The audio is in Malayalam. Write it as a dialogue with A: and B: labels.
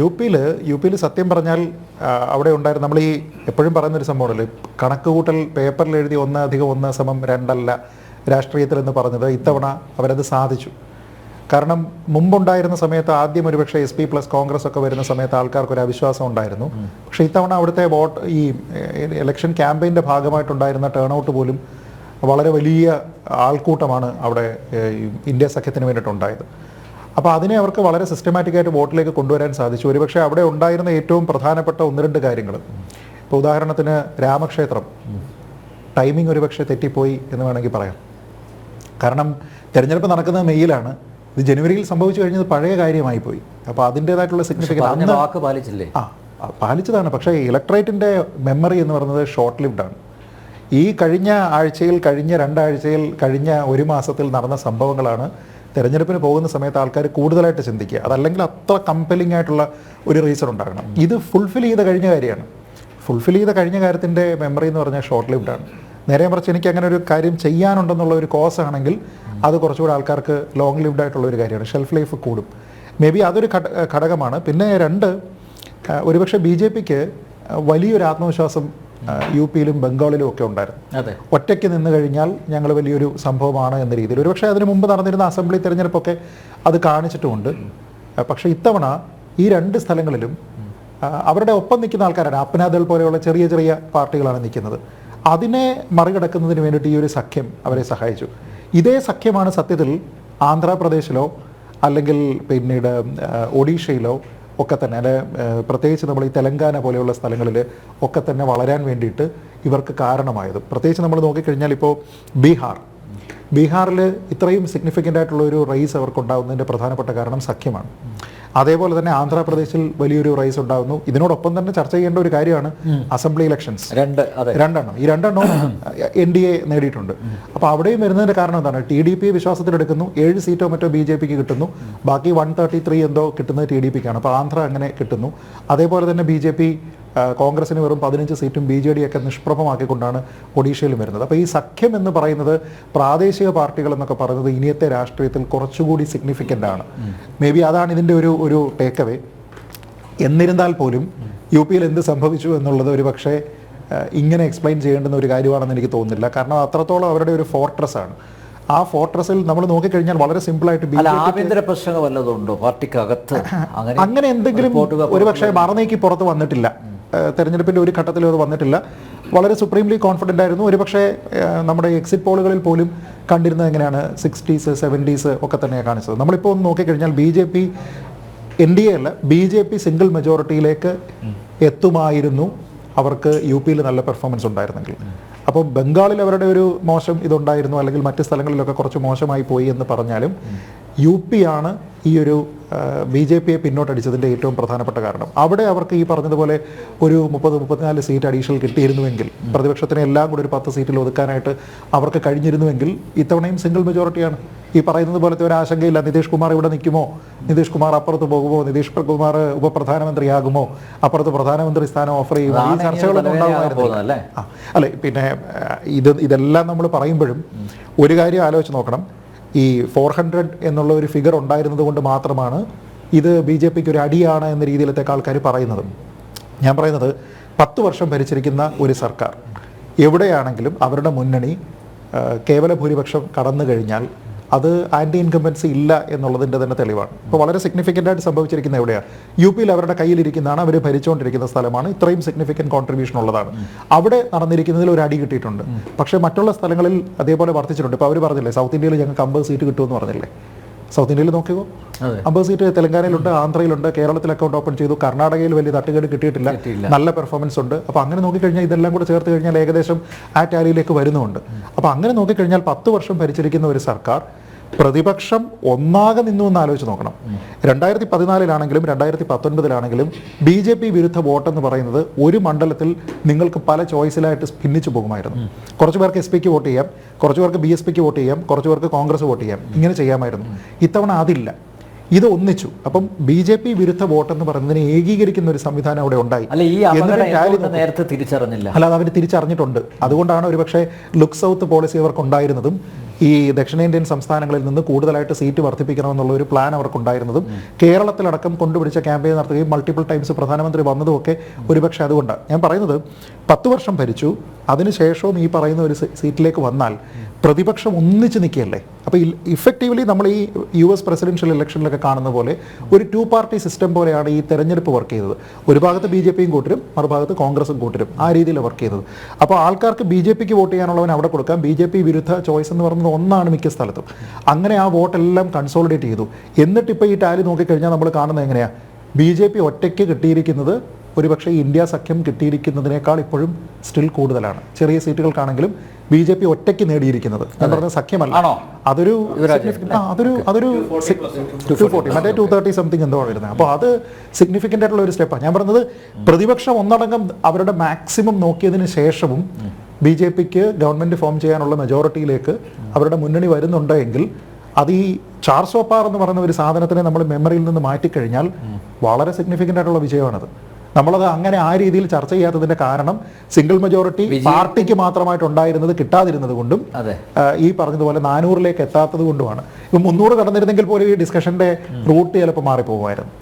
A: യു പിയിൽ യു പിയിൽ സത്യം പറഞ്ഞാൽ അവിടെ ഉണ്ടായിരുന്ന നമ്മൾ ഈ എപ്പോഴും പറയുന്നൊരു സംഭവമല്ലോ കണക്ക് കൂട്ടൽ പേപ്പറിൽ എഴുതി ഒന്ന് അധികം ഒന്ന് സമം രണ്ടല്ല രാഷ്ട്രീയത്തിൽ എന്ന് പറഞ്ഞത് ഇത്തവണ അവരത് സാധിച്ചു. കാരണം മുമ്പുണ്ടായിരുന്ന സമയത്ത് ആദ്യം ഒരുപക്ഷെ എസ് പി പ്ലസ് കോൺഗ്രസ് ഒക്കെ വരുന്ന സമയത്ത് ആൾക്കാർക്ക് ഒരു അവിശ്വാസം ഉണ്ടായിരുന്നു. പക്ഷേ ഇത്തവണ അവിടുത്തെ വോട്ട് ഈ ഇലക്ഷൻ ക്യാമ്പയിന്റെ ഭാഗമായിട്ടുണ്ടായിരുന്ന ടേൺ ഔട്ട് പോലും വളരെ വലിയ ആൾക്കൂട്ടമാണ് അവിടെ ഇന്ത്യ സഖ്യത്തിന് വേണ്ടിയിട്ടുണ്ടായത്. അപ്പോൾ അതിനെ അവർക്ക് വളരെ സിസ്റ്റമാറ്റിക്കായിട്ട് വോട്ടിലേക്ക് കൊണ്ടുവരാൻ സാധിച്ചു. ഒരുപക്ഷെ അവിടെ ഉണ്ടായിരുന്ന ഏറ്റവും പ്രധാനപ്പെട്ട ഒന്ന് രണ്ട് കാര്യങ്ങൾ ഇപ്പോൾ ഉദാഹരണത്തിന് രാമക്ഷേത്രം. ടൈമിംഗ് ഒരുപക്ഷെ തെറ്റിപ്പോയി എന്ന് വേണമെങ്കിൽ പറയാം. കാരണം തിരഞ്ഞെടുപ്പ് നടക്കുന്നത് മെയ്യിലാണ്. ഇത് ജനുവരിയിൽ സംഭവിച്ചു കഴിഞ്ഞത് പഴയ കാര്യമായി പോയി. അപ്പോൾ അതിന്റെതായിട്ടുള്ള സിഗ്നിഫിക്കൻസ് അന്ന്
B: വാക്ക് പാലിച്ചില്ലേ?
A: ആ പാലിച്ചതാണ്. പക്ഷേ ഇലക്ട്രേറ്റിന്റെ മെമ്മറി എന്ന് പറയുന്നത് ഷോർട്ട് ലിഫ്റ്റ് ആണ്. ഈ കഴിഞ്ഞ ആഴ്ചയിൽ കഴിഞ്ഞ രണ്ടാഴ്ചയിൽ കഴിഞ്ഞ ഒരു മാസത്തിൽ നടന്ന സംഭവങ്ങളാണ് തെരഞ്ഞെടുപ്പിന് പോകുന്ന സമയത്ത് ആൾക്കാർ കൂടുതലായിട്ട് ചിന്തിക്കുക. അതല്ലെങ്കിൽ അത്ര കമ്പലിംഗ് ആയിട്ടുള്ള ഒരു റീസൺ ഉണ്ടാകണം. ഇത് ഫുൾഫിൽ ചെയ്ത കഴിഞ്ഞ കാര്യമാണ്. ഫുൾഫിൽ ചെയ്ത കഴിഞ്ഞ കാര്യത്തിന്റെ മെമ്മറി എന്ന് പറഞ്ഞാൽ ഷോർട്ട് ലിവ്ഡ് ആണ്. നേരെ മറിച്ച് എനിക്ക് അങ്ങനെ ഒരു കാര്യം ചെയ്യാനുണ്ടെന്നുള്ള ഒരു കോസ് ആണെങ്കിൽ അത് കുറച്ചുകൂടെ ആൾക്കാർക്ക് ലോങ് ലിവ്ഡ് ആയിട്ടുള്ള ഒരു കാര്യമാണ്. ഷെൽഫ് ലൈഫ് കൂടും. മേ ബി അതൊരു ഘട- ഘടകമാണ്. പിന്നെ രണ്ട് ഒരുപക്ഷെ ബി ജെ പിക്ക് വലിയൊരു ആത്മവിശ്വാസം യു പിയിലും ബംഗാളിലും ഒക്കെ ഉണ്ടായിരുന്നു. ഒറ്റയ്ക്ക് നിന്ന് കഴിഞ്ഞാൽ ഞങ്ങൾ വലിയൊരു സംഭവമാണ് എന്ന രീതിയിൽ. ഒരുപക്ഷെ അതിന് മുമ്പ് നടന്നിരുന്ന അസംബ്ലി തെരഞ്ഞെടുപ്പൊക്കെ അത് കാണിച്ചിട്ടുമുണ്ട്. പക്ഷെ പക്ഷേ ഇത്തവണ ഈ രണ്ട് സ്ഥലങ്ങളിലും അവരുടെ ഒപ്പം നിൽക്കുന്ന ആൾക്കാരാണ് അപ്നാദൾ പോലെയുള്ള ചെറിയ ചെറിയ പാർട്ടികളാണ് നിൽക്കുന്നത്. അതിനെ മറികടക്കുന്നതിന് വേണ്ടിയിട്ട് ഈ ഒരു സഖ്യം അവരെ സഹായിച്ചു. ഇതേ സഖ്യമാണ് സത്യത്തിൽ ആന്ധ്രാപ്രദേശിലോ അല്ലെങ്കിൽ പിന്നീട് ഒഡീഷയിലോ ഒക്കെ തന്നെ അല്ലെ പ്രത്യേകിച്ച് നമ്മൾ ഈ തെലങ്കാന പോലെയുള്ള സ്ഥലങ്ങളിൽ ഒക്കെ തന്നെ വളരാൻ വേണ്ടിയിട്ട് ഇവർക്ക് കാരണമായത്. പ്രത്യേകിച്ച് നമ്മൾ നോക്കിക്കഴിഞ്ഞാൽ ഇപ്പോൾ ബീഹാർ. ബീഹാറിൽ ഇത്രയും സിഗ്നിഫിക്കന്റ് ആയിട്ടുള്ള ഒരു റൈസ് അവർക്കുണ്ടാകുന്നതിന്റെ പ്രധാനപ്പെട്ട കാരണം സഖ്യമാണ്. അതേപോലെ തന്നെ ആന്ധ്രാപ്രദേശിൽ വലിയൊരു റൈസ് ഉണ്ടാകുന്നു. ഇതിനോടൊപ്പം തന്നെ ചർച്ച ചെയ്യേണ്ട ഒരു കാര്യമാണ് അസംബ്ലി ഇലക്ഷൻസ്.
B: രണ്ട്
A: രണ്ടെണ്ണം. ഈ രണ്ടെണ്ണവും എൻ ഡി എ നേടിയിട്ടുണ്ട്. അപ്പോൾ അവിടെയും വരുന്നതിന്റെ കാരണം എന്താണ്? ടി ഡി പി വിശ്വാസത്തിലെടുക്കുന്നു ഏഴ് സീറ്റോ മറ്റോ ബി ജെ പിക്ക് കിട്ടുന്നു. ബാക്കി വൺ തേർട്ടി ത്രീ എന്തോ കിട്ടുന്നത് ടി ഡി പിക്കാണ്. അപ്പോൾ ആന്ധ്ര അങ്ങനെ കിട്ടുന്നു. അതേപോലെ തന്നെ ബി ജെ പി കോൺഗ്രസിന് വെറും പതിനഞ്ച് സീറ്റും ബി ജെ ഡി ഒക്കെ നിഷ്പ്രഭമാക്കിക്കൊണ്ടാണ് ഒഡീഷയിലും വരുന്നത്. അപ്പോൾ ഈ സഖ്യം എന്ന് പറയുന്നത് പ്രാദേശിക പാർട്ടികൾ എന്നൊക്കെ പറയുന്നത് ഇനിയത്തെ രാഷ്ട്രീയത്തിൽ കുറച്ചുകൂടി സിഗ്നിഫിക്കന്റ് ആണ്. മേ ബി അതാണ് ഇതിന്റെ ഒരു ഒരു ടേക്ക് അവേ എന്നിരുന്നാൽ പോലും യു പിയിൽ എന്ത് സംഭവിച്ചു എന്നുള്ളത് ഒരു പക്ഷേ ഇങ്ങനെ എക്സ്പ്ലെയിൻ ചെയ്യേണ്ടുന്ന ഒരു കാര്യമാണെന്ന് എനിക്ക് തോന്നുന്നില്ല. കാരണം അത്രത്തോളം അവരുടെ ഒരു ഫോർട്രസ് ആണ്. ആ ഫോർട്രസിൽ നമ്മൾ നോക്കിക്കഴിഞ്ഞാൽ വളരെ സിമ്പിളായിട്ട്
B: ആഭ്യന്തര പ്രശ്നങ്ങൾ വല്ലതുണ്ടോ പാർട്ടിക്കകത്ത്? അങ്ങനെ
A: എന്തെങ്കിലും
B: ഒരുപക്ഷെ
A: ഒരു പക്ഷേ മറന്നേക്ക് പുറത്ത് വന്നിട്ടില്ല. ഏഹ്, തെരഞ്ഞെടുപ്പിന്റെ ഒരു ഘട്ടത്തിലും അത് വന്നിട്ടില്ല. വളരെ സുപ്രീംലി കോൺഫിഡന്റ് ആയിരുന്നു. ഒരു പക്ഷേ നമ്മുടെ എക്സിറ്റ് പോളുകളിൽ പോലും കണ്ടിരുന്നത് എങ്ങനെയാണ്? സിക്സ്റ്റീസ് സെവന്റീസ് ഒക്കെ തന്നെയാണ് കാണിച്ചത്. നമ്മളിപ്പോൾ ഒന്ന് നോക്കിക്കഴിഞ്ഞാൽ B J P N D A അല്ല ബി ജെ പി സിംഗിൾ മെജോറിറ്റിയിലേക്ക് എത്തുമായിരുന്നു. അവർക്ക് യു പിയിൽ നല്ല പെർഫോമൻസ് ഉണ്ടായിരുന്നെങ്കിൽ. അപ്പോൾ ബംഗാളിൽ അവരുടെ ഒരു മോശം ഇതുണ്ടായിരുന്നു അല്ലെങ്കിൽ മറ്റ് സ്ഥലങ്ങളിലൊക്കെ കുറച്ച് മോശമായി പോയി എന്ന് പറഞ്ഞാലും യു പി ആണ് ഈ ഒരു ബി ജെ പിയെ പിന്നോട്ടടിച്ചതിന്റെ ഏറ്റവും പ്രധാനപ്പെട്ട കാരണം. അവിടെ അവർക്ക് ഈ പറഞ്ഞതുപോലെ ഒരു മുപ്പത് മുപ്പത്തിനാല് സീറ്റ് അഡീഷണൽ കിട്ടിയിരുന്നുവെങ്കിൽ പ്രതിപക്ഷത്തിന് എല്ലാം കൂടി ഒരു പത്ത് സീറ്റിൽ ഒതുക്കാനായിട്ട് അവർക്ക് കഴിഞ്ഞിരുന്നുവെങ്കിൽ ഇത്തവണയും സിംഗിൾ മെജോറിറ്റിയാണ്. ഈ പറയുന്നത് പോലത്തെ ഒരു ആശങ്കയില്ല. നിതീഷ് കുമാർ ഇവിടെ നിൽക്കുമോ? നിതീഷ് കുമാർ അപ്പുറത്ത് പോകുമോ? നിതീഷ് കുമാർ ഉപപ്രധാനമന്ത്രിയാകുമോ? അപ്പുറത്ത് പ്രധാനമന്ത്രി സ്ഥാനം ഓഫർ ചെയ്യുമോ? ഈ ചർച്ചകളൊന്നും
B: അല്ലേ?
A: അല്ലെ പിന്നെ ഇത് ഇതെല്ലാം നമ്മൾ പറയുമ്പോഴും ഒരു കാര്യം ആലോചിച്ച് നോക്കണം. ഈ ഫോർ ഹൺഡ്രഡ് എന്നുള്ള ഒരു ഫിഗർ ഉണ്ടായിരുന്നത് കൊണ്ട് മാത്രമാണ് ഇത് ബി ജെ പിക്ക് ഒരു അടിയാണ് എന്ന രീതിയിലത്തെ ആൾക്കാർ പറയുന്നത്. ഞാൻ പറയുന്നത് പത്ത് വർഷം ഭരിച്ചിരിക്കുന്ന ഒരു സർക്കാർ എവിടെയാണെങ്കിലും അവരുടെ മുന്നണി കേവല ഭൂരിപക്ഷം കടന്നു കഴിഞ്ഞാൽ അത് ആന്റി ഇൻകംബൻസി ഇല്ല എന്നുള്ളതിന്റെ തന്നെ തെളിവാണ്. ഇപ്പോൾ വളരെ സിഗ്നിഫിക്കന്റ് ആയിട്ട് സംഭവിച്ചിരിക്കുന്ന എവിടെയാണ്? യു പിയിൽ അവരുടെ കയ്യിലിരിക്കുന്നതാണ് അവർ ഭരിച്ചുകൊണ്ടിരിക്കുന്ന സ്ഥലമാണ്. ഇത്രയും സിഗ്നിഫിക്കന്റ് കോൺട്രിബ്യൂഷൻ ഉള്ളതാണ്. അവിടെ നടന്നിരിക്കുന്നതിൽ ഒരു അടി കിട്ടിയിട്ടുണ്ട്. പക്ഷേ മറ്റുള്ള സ്ഥലങ്ങളിൽ അതേപോലെ വർദ്ധിച്ചിട്ടുണ്ട്. ഇപ്പോൾ അവർ പറഞ്ഞില്ലേ സൗത്ത് ഇന്ത്യയിൽ ഞങ്ങൾക്ക് അമ്പത് സീറ്റ് കിട്ടുമെന്ന് പറഞ്ഞില്ലേ? സൗത്ത് ഇന്ത്യയിൽ നോക്കിയോ. അമ്പത് സീറ്റ് തെലങ്കാനയിലുണ്ട് ആന്ധ്രയിലുണ്ട് കേരളത്തിൽ അക്കൗണ്ട് ഓപ്പൺ ചെയ്തു. കർണാടകയിൽ വലിയ തട്ടുകേട് കിട്ടിയിട്ടില്ല. നല്ല പെർഫോമൻസ് ഉണ്ട്. അപ്പോൾ അങ്ങനെ നോക്കിക്കഴിഞ്ഞാൽ ഇതെല്ലാം കൂടെ ചേർത്ത് കഴിഞ്ഞാൽ ഏകദേശം ആ ടാലിയിലേക്ക് വരുന്നുണ്ട്. അപ്പോൾ അങ്ങനെ നോക്കിക്കഴിഞ്ഞാൽ പത്ത് വർഷം ഭരിച്ചിരിക്കുന്ന ഒരു സർക്കാർ പ്രതിപക്ഷം ഒന്നാകെ നിന്നു എന്ന് ആലോചിച്ച് നോക്കണം. രണ്ടായിരത്തി പതിനാലിലാണെങ്കിലും രണ്ടായിരത്തി പത്തൊൻപതിലാണെങ്കിലും ബി ജെ പി വിരുദ്ധ വോട്ടെന്ന് പറയുന്നത് ഒരു മണ്ഡലത്തിൽ നിങ്ങൾക്ക് പല ചോയ്സിലായിട്ട് ഭിന്നിച്ചു പോകുമായിരുന്നു. കുറച്ച് പേർക്ക് എസ് പിക്ക് വോട്ട് ചെയ്യാം കുറച്ച് പേർക്ക് ബി എസ് പിക്ക് വോട്ട് ചെയ്യാം കുറച്ച് പേർക്ക് കോൺഗ്രസ് വോട്ട് ചെയ്യാം. ഇങ്ങനെ ചെയ്യാമായിരുന്നു. ഇത്തവണ അതില്ല. ഇത് ഒന്നിച്ചു. അപ്പം ബി ജെ പി വിരുദ്ധ വോട്ട് എന്ന് പറയുന്നതിനെ ഏകീകരിക്കുന്ന ഒരു സംവിധാനം അവിടെ ഉണ്ടായി.
B: നേരത്തെ തിരിച്ചറിഞ്ഞില്ല?
A: അല്ലാതെ അവർ തിരിച്ചറിഞ്ഞിട്ടുണ്ട്. അതുകൊണ്ടാണ് ഒരുപക്ഷെ ലുക്ക് സൗത്ത് പോളിസി അവർക്ക് ഉണ്ടായിരുന്നതും ഈ ദക്ഷിണേന്ത്യൻ സംസ്ഥാനങ്ങളിൽ നിന്ന് കൂടുതലായിട്ട് സീറ്റ് വർദ്ധിപ്പിക്കണമെന്നുള്ള ഒരു പ്ലാൻ അവർക്കുണ്ടായിരുന്നതും കേരളത്തിലടക്കം കൊണ്ടുപിടിച്ച ക്യാമ്പയിൻ നടത്തുകയും മൾട്ടിപ്പിൾ ടൈംസ് പ്രധാനമന്ത്രി വന്നതും ഒക്കെ ഒരുപക്ഷെ അതുകൊണ്ടാണ്. ഞാൻ പറയുന്നത് പത്ത് വർഷം ഭരിച്ചു അതിനുശേഷവും ഈ പറയുന്ന ഒരു സീറ്റിലേക്ക് വന്നാൽ പ്രതിപക്ഷം ഒന്നിച്ച് നിൽക്കുകയല്ലേ? അപ്പോൾ ഇഫക്റ്റീവ്ലി നമ്മൾ ഈ യു എസ് പ്രസിഡൻഷ്യൽ ഇലക്ഷനിലൊക്കെ കാണുന്ന പോലെ ഒരു ടു പാർട്ടി സിസ്റ്റം പോലെയാണ് ഈ തെരഞ്ഞെടുപ്പ് വർക്ക് ചെയ്തത്. ഒരു ഭാഗത്ത് ബി ജെ പിയും കൂട്ടരും മറുഭാഗത്ത് കോൺഗ്രസും കൂട്ടരും. ആ രീതിയിൽ വർക്ക് ചെയ്തത്. അപ്പോൾ ആൾക്കാർക്ക് ബി ജെ പിക്ക് വോട്ട് ചെയ്യാനുള്ളവൻ അവിടെ കൊടുക്കാം. ബി ജെ പി വിരുദ്ധ ചോയ്സ് എന്ന് പറയുന്നത് ഒന്നാണ് മിക്ക സ്ഥലത്തും. അങ്ങനെ ആ വോട്ടെല്ലാം കൺസോളിഡേറ്റ് ചെയ്തു. എന്നിട്ട് ഇപ്പോൾ ഈ ടാലി നോക്കിക്കഴിഞ്ഞാൽ നമ്മൾ കാണുന്നത് എങ്ങനെയാണ് ബി ജെ പി ഒറ്റയ്ക്ക് കിട്ടിയിരിക്കുന്നത് ഒരുപക്ഷെ ഇന്ത്യ സഖ്യം കിട്ടിയിരിക്കുന്നതിനേക്കാൾ ഇപ്പോഴും സ്റ്റിൽ കൂടുതലാണ്. ചെറിയ സീറ്റുകൾക്കാണെങ്കിലും ബി ജെ പി ഒറ്റയ്ക്ക് നേടിയിരിക്കുന്നത് എന്ന് പറഞ്ഞ സഖ്യമല്ല. അതൊരു അതൊരു അതൊരു ടു ഫോർട്ടി മറ്റേ ടു തേർട്ടി സംതിങ് എന്തോ വരുന്നത്. അപ്പോൾ അത് സിഗ്നിഫിക്കന്റ് ആയിട്ടുള്ള ഒരു സ്റ്റെപ്പാണ് ഞാൻ പറഞ്ഞത് പ്രതിപക്ഷം ഒന്നടങ്കം അവരുടെ മാക്സിമം നോക്കിയതിന് ശേഷവും ബി ജെ പിക്ക് ഗവൺമെന്റ് ഫോം ചെയ്യാനുള്ള മെജോറിറ്റിയിലേക്ക് അവരുടെ മുന്നണി വരുന്നുണ്ടെങ്കിൽ അത് ഈ ചാർസോപ്പാർ എന്ന് പറയുന്ന ഒരു സാധനത്തിനെ നമ്മൾ മെമ്മറിയിൽ നിന്ന് മാറ്റിക്കഴിഞ്ഞാൽ വളരെ സിഗ്നിഫിക്കന്റ് ആയിട്ടുള്ള വിജയമാണത്. നമ്മളത് അങ്ങനെ ആ രീതിയിൽ ചർച്ച ചെയ്യാത്തതിന്റെ കാരണം സിംഗിൾ മെജോറിറ്റി പാർട്ടിക്ക് മാത്രമായിട്ട് ഉണ്ടായിരുന്നത് കിട്ടാതിരുന്നത് കൊണ്ടും ഈ പറഞ്ഞതുപോലെ നാനൂറിലേക്ക് എത്താത്തത് കൊണ്ടുമാണ്. ഇപ്പം മുന്നൂറ് കടന്നിരുന്നെങ്കിൽ പോലും ഈ ഡിസ്കഷന്റെ റൂട്ട് ചിലപ്പോൾ മാറിപ്പോകുമായിരുന്നു.